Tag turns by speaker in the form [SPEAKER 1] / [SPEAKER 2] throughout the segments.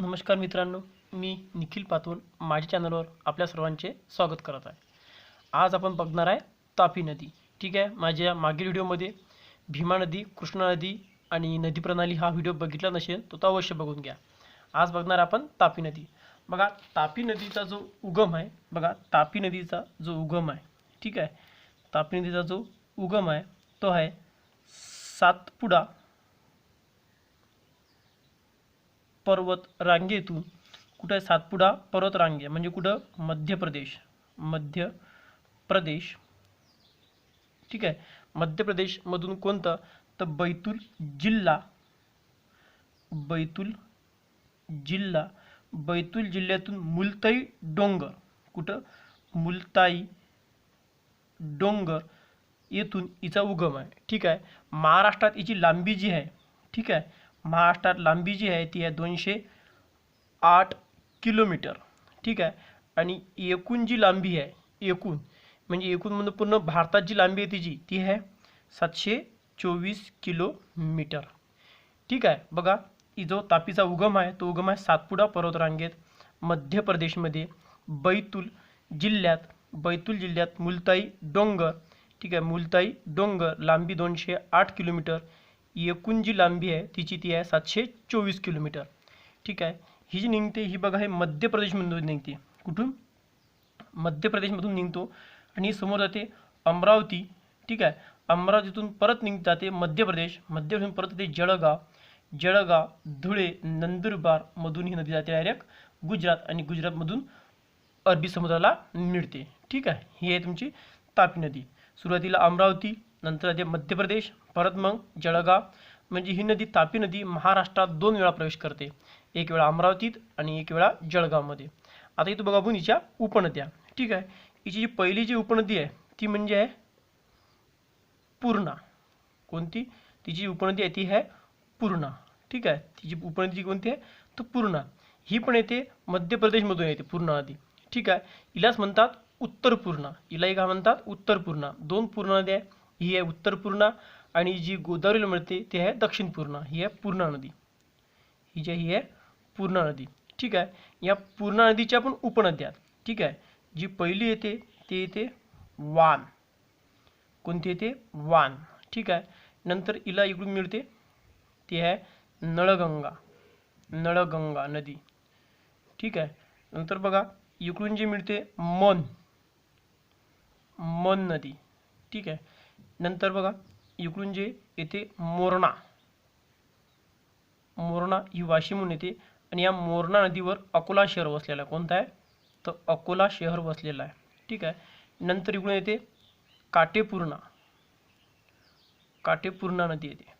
[SPEAKER 1] नमस्कार मित्रांनो मी निखिल पातून माझ्या चॅनलवर आपल्या सर्वांचे स्वागत करत आहे. आज आपण बघणार आहे तापी नदी ठीक आहे? माझ्या मागील व्हिडिओमध्ये भीमा नदी कृष्णा नदी आणि नदी प्रणाली हा व्हिडिओ बघितला नसेल तो तो अवश्य बघून घ्या. आज बघणार आपण तापी नदी. बघा तापी नदीचा जो उगम आहे बघा तापी नदीचा जो उगम आहे ठीक आहे? तापी नदीचा जो उगम आहे तो आहे सातपुडा पर्वत रांगेतून कुठं सातपुडा पर्वत रांगे म्हणजे कुठं? मध्य प्रदेश. मध्य प्रदेश. ठीक आहे. मध्य प्रदेशमधून कोणतं? तर बैतूल जिल्हा. बैतूल जिल्हा. बैतूल जिल्ह्यातून मुलताई डोंगर. कुठं? मुलताई डोंगर येथून हिचा उगम आहे. ठीक आहे. महाराष्ट्रात हिची लांबी जी आहे ठीक आहे महाराष्ट्रात लांबी जी आहे ती आहे दोनशे आठ किलोमीटर. ठीक आहे? आणि एकूण जी लांबी आहे एकूण म्हणजे एकूण म्हणून पूर्ण भारतात जी लांबी आहे तिची ती आहे सातशे चोवीस किलोमीटर. ठीक आहे? बघा ही जो तापीचा उगम आहे तो उगम आहे सातपुडा पर्वतरांगेत मध्य प्रदेशमध्ये बैतूल जिल्ह्यात बैतूल जिल्ह्यात मुलताई डोंगर. ठीक आहे? मुलताई डोंगर लांबी दोनशे आठ किलोमीटर. एकूण जी लांबी आहे तिची ती आहे सातशे चोवीस किलोमीटर. ठीक आहे? ही जी निघते ही बघा हे मध्य प्रदेशमधून निघते. कुठून? मध्य प्रदेशमधून निघतो आणि समोर जाते अमरावती. ठीक आहे? अमरावतीतून परत निघ जाते मध्य प्रदेश. मध्य प्रदेशमधून परत येते जळगाव. जळगाव धुळे नंदुरबार मधून ही नदी जाते डायरेक्ट गुजरात आणि गुजरातमधून अरबी समुद्राला मिळते. ठीक आहे? ही आहे तुमची तापी नदी. सुरुवातीला अमरावती नंतर येते मध्य प्रदेश परत मग जळगाव. म्हणजे ही नदी तापी नदी महाराष्ट्रात दोन वेळा प्रवेश करते. एक वेळा अमरावतीत आणि एक वेळा जळगावमध्ये. आता इथं बघा आपण हिच्या उपनद्या. ठीक आहे? हिची जी पहिली जी उपनदी आहे ती म्हणजे आहे पूर्णा. कोणती? तिची जी उपनदी आहे ती आहे पूर्णा. ठीक आहे? तिची उपनदी कोणती आहे? तर पूर्णा. ही पण येते मध्य प्रदेशमधून येते पूर्णा नदी. ठीक आहे? हिलाच म्हणतात उत्तर पूर्णा. हिलाही काय म्हणतात? उत्तर पूर्णा. दोन पूर्णा नद्या आहे. ही आहे उत्तर पूर्णा आणि जी गोदावरीला मिळते ती आहे दक्षिण पूर्णा. ही आहे पूर्णा नदी. ही जी आहे ही आहे पूर्णा नदी. ठीक आहे? या पूर्णा नदीच्या पण उपनद्या. ठीक आहे? जी पहिली येते ती येते वान. कोणती येते? वान. ठीक आहे? नंतर इला इकडून मिळते ती आहे नळगंगा. नळगंगा नदी. ठीक आहे? नंतर बघा इकडून जी मिळते मन. मन नदी. ठीक आहे? नंतर बघा इकडून जे येथे मोरणा. मोरणा ही वाशिमहून येते. आणि या मोरणा नदीवर अकोला शहर वसलेला आहे. कोणतं आहे? तर अकोला शहर वसलेला आहे. ठीक आहे? नंतर इकडून येते काटेपूर्णा. काटेपूर्णा नदी येते.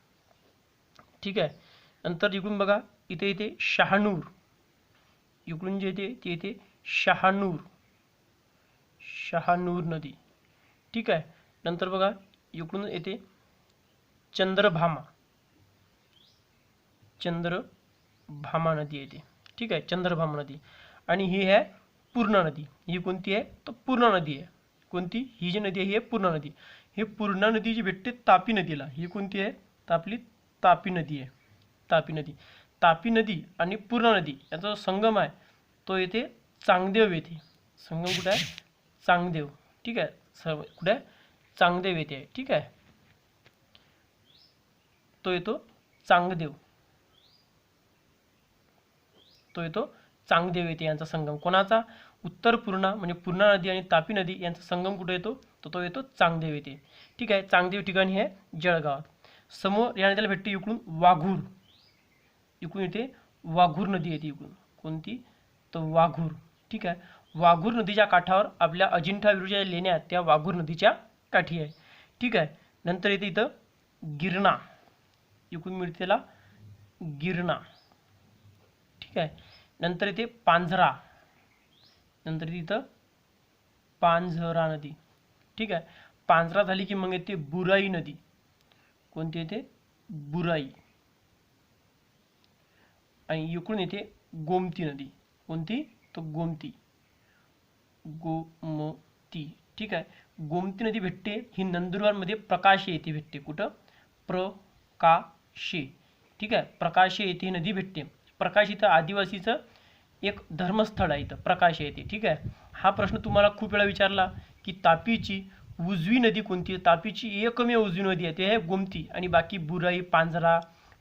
[SPEAKER 1] ठीक आहे? नंतर इकडून बघा इथे येते शहानूर. इकडून जे येते ते येते शहानूर. शहानूर नदी. ठीक आहे? नंतर बघा इकडून येते चंद्रभामा. चंद्रभामा नदी येते. ठीक आहे? चंद्रभामा नदी. आणि ही आहे पूर्णा नदी. ही कोणती आहे? तर पूर्णा नदी आहे. कोणती? ही जी नदी आहे ही आहे पूर्णा नदी. ही पूर्णा नदी जी भेटते तापी नदीला. ही कोणती आहे? तर आपली तापी नदी आहे. तापी नदी. तापी नदी आणि पूर्णा नदी याचा जो संगम आहे तो येथे चांगदेव येथे. संगम कुठे आहे? चांगदेव. ठीक आहे? सर्व कुठे आहे? चांगदेव येथे आहे ठीक आहे? तो येतो चांगदेव. तो येतो चांगदेव येते यांचा संगम. कोणाचा? उत्तर पूर्णा म्हणजे पूर्णा नदी आणि तापी नदी यांचा संगम कुठे येतो? तर तो येतो चांगदेव येथे ठीक आहे? चांगदेव ठिकाणी आहे जळगावात. समोर या नदीला भेटते इकडून वाघूर. इकडून येते वाघूर नदी येते इकडून. कोणती? तर वाघूर. ठीक आहे? वाघूर नदीच्या काठावर आपल्या अजिंठा विरुच्या लेण्या आहेत. त्या वाघूर नदीच्या काठी आहे. ठीक आहे. नंतर येते इथं गिरणा. इकडून मिळते त्याला गिरणा. ठीक आहे. नंतर येते पांझरा. नंतर इथं पांझरा नदी. ठीक आहे. पांझरा झाली की मग येते बुराई नदी. कोणती येते? बुराई. आणि इकडून येते गोमती नदी. कोणती? तर गोमती. गोमती. ठीक आहे. गोमती नदी भेटते. ही नंदुरबारमध्ये प्रकाश येथे भेटते. कुठं? प्रकाशे. ठीक आहे. प्रकाशे येथे ही नदी भेटते. प्रकाश इथं आदिवासीचं एक धर्मस्थळ आहे इथं. प्रकाश येते ठीक आहे. हा प्रश्न तुम्हाला खूप वेळा विचारला की तापीची उजवी नदी कोणती आहे? तापीची एकमेव उजवी नदी आहे. ते आहे गोमती आणि बाकी बुराई पांझरा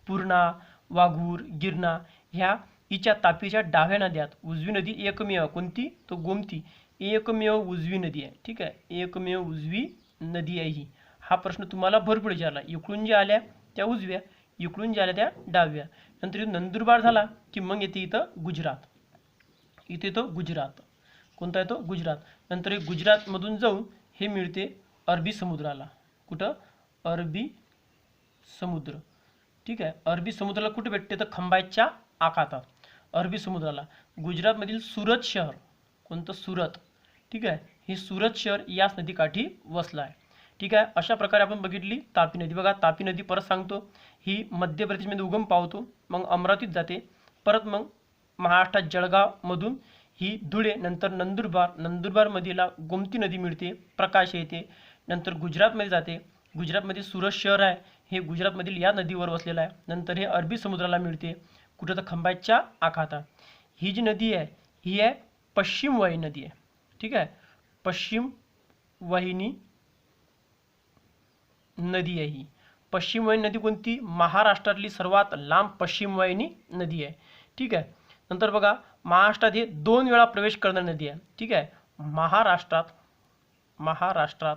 [SPEAKER 1] पूर्णा वाघूर गिरणा ह्या हिच्या तापीच्या डाव्या नद्यात उजवी नदी एकमेव कोणती? तो गोमती. एकमेव उजवी नदी आहे. ठीक आहे? एकमेव उजवी नदी आहे ही. हा प्रश्न तुम्हाला भरपूर विचारला. इकडून ज्या आल्या त्या उजव्या. इकडून ज्या आल्या त्या डाव्या. नंतर नंदुरबार झाला की मग येते इथं गुजरात. इथे तो गुजरात. कोणता आहे तो गुजरात. नंतर हे गुजरातमधून जाऊन हे मिळते अरबी समुद्राला. कुठं? अरबी समुद्र. ठीक आहे? अरबी समुद्राला कुठे भेटते? तर खंबायच्या आखातात. अरबी समुद्राला. गुजरातमधील सुरत शहर. कोणतं? सुरत. ठीक आहे? हे सुरत शहर याच नदीकाठी वसलं आहे. ठीक आहे? अशा प्रकारे आपण बघितली तापी नदी. बघा तापी नदी परत सांगतो. ही मध्य प्रदेशमध्ये उगम पावतो मग अमरावतीत जाते. परत मग महाराष्ट्रात जळगावमधून ही धुळे नंतर नंदुरबार. नंदुरबारमधीला गोमती नदी मिळते प्रकाश येते. नंतर गुजरातमध्ये जाते. गुजरातमध्ये सुरत शहर आहे. हे गुजरातमधील या नदीवर वसलेलं आहे. नंतर हे अरबी समुद्राला मिळते. कुठं तर खंबाच्या आखाता ही जी नदी आहे ही आहे पश्चिम वाहिनी नदी आहे. ठीक आहे? पश्चिम वाहिनी नदी आहे ही. पश्चिम वाहिनी नदी कोणती? महाराष्ट्रातली सर्वात लांब पश्चिम वाहिनी नदी आहे. ठीक आहे? नंतर बघा महाराष्ट्रात हे दोन वेळा प्रवेश करणारी नदी आहे. ठीक आहे? महाराष्ट्रात महाराष्ट्रात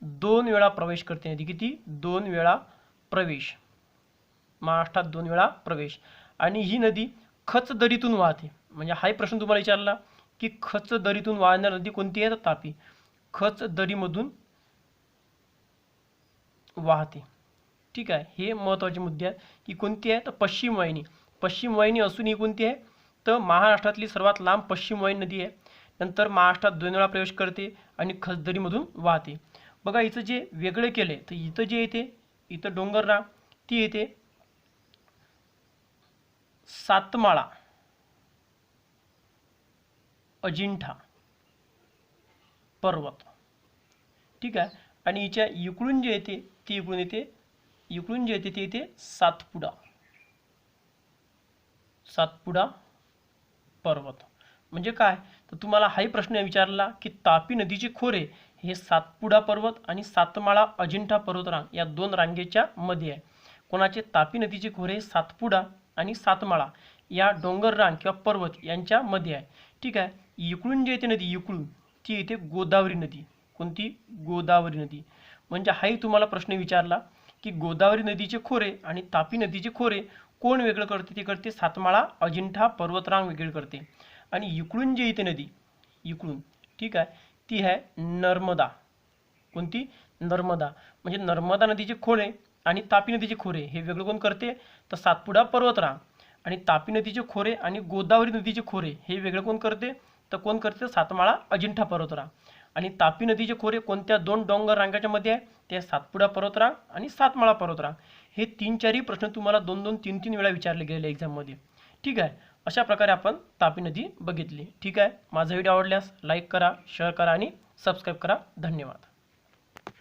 [SPEAKER 1] दोन वेळा प्रवेश करते नदी. किती? दोन वेळा प्रवेश. महाराष्ट्रात दोन वेळा प्रवेश. आणि ही नदी खच दरीतून वाहते. म्हणजे हाही प्रश्न तुम्हाला विचारला. की खच दरीतून वाहणारी नदी कोणती आहे? तर तापी. खच दरीमधून वाहते. ठीक आहे? हे महत्त्वाचे मुद्दे आहेत की कोणती आहे? तर पश्चिम वाहिनी. पश्चिम वाहिनी असून ही कोणती आहे? तर महाराष्ट्रातली सर्वात लांब पश्चिम वाहिनी नदी आहे. नंतर महाराष्ट्रात दोन वेळा प्रवेश करते आणि खचदरीमधून वाहते. बघा इथं जे वेगळे केले तर इथं जे येते इथं डोंगररांग ती येते सातमाळा. अजिंठा पर्वत. ठीक आहे? आणि हिच्या इकडून जे येते ती इकडून येते इकडून जे येते ते येते सातपुडा. सातपुडा पर्वत. म्हणजे काय? तर तुम्हाला हाही प्रश्न विचारला की तापी नदीचे खोरे हे सातपुडा पर्वत आणि सातमाळा अजिंठा पर्वतरांग या दोन रांगेच्या मध्ये आहे. कोणाचे? तापी नदीचे खोरे सातपुडा आणि सातमाळा या डोंगर रांग किंवा पर्वत यांच्या मध्ये आहे. ठीक आहे. इकडून जे येते नदी इकडून ती येते गोदावरी नदी. कोणती? गोदावरी नदी. म्हणजे हाही तुम्हाला प्रश्न विचारला की गोदावरी नदीचे खोरे आणि तापी नदीचे खोरे कोण वेगळं करते? ते करते सातमाळा अजिंठा पर्वतरांग वेगळे करते. आणि इकडून जी येते नदी इकडून ठीक आहे ती आहे नर्मदा. कोणती? नर्मदा. म्हणजे नर्मदा नदीचे खोरे आणि तापी नदीचे खोरे हे वेगळं कोण करते? तर सातपुडा पर्वतरांग. आणि तापी नदीचे खोरे आणि गोदावरी नदीचे खोरे हे वेगळं कोण करते? तर कोण करते? सातमाळा अजिंठा पर्वतरा आणि तापी नदीचे खोरे कोणत्या दोन डोंगर रांगाच्या मध्ये आहे ते सातपुडा पर्वतरांग आणि सातमाळा पर्वतरांग. हे तीन चारही प्रश्न तुम्हाला दोन दोन तीन तीन वेळा विचारले गेले एक्झाममध्ये ठीक आहे? अशा प्रकारे आपण तापी नदी बघितली. ठीक आहे? माझा व्हिडिओ आवडल्यास लाईक करा शेअर करा आणि सबस्क्राईब करा. धन्यवाद.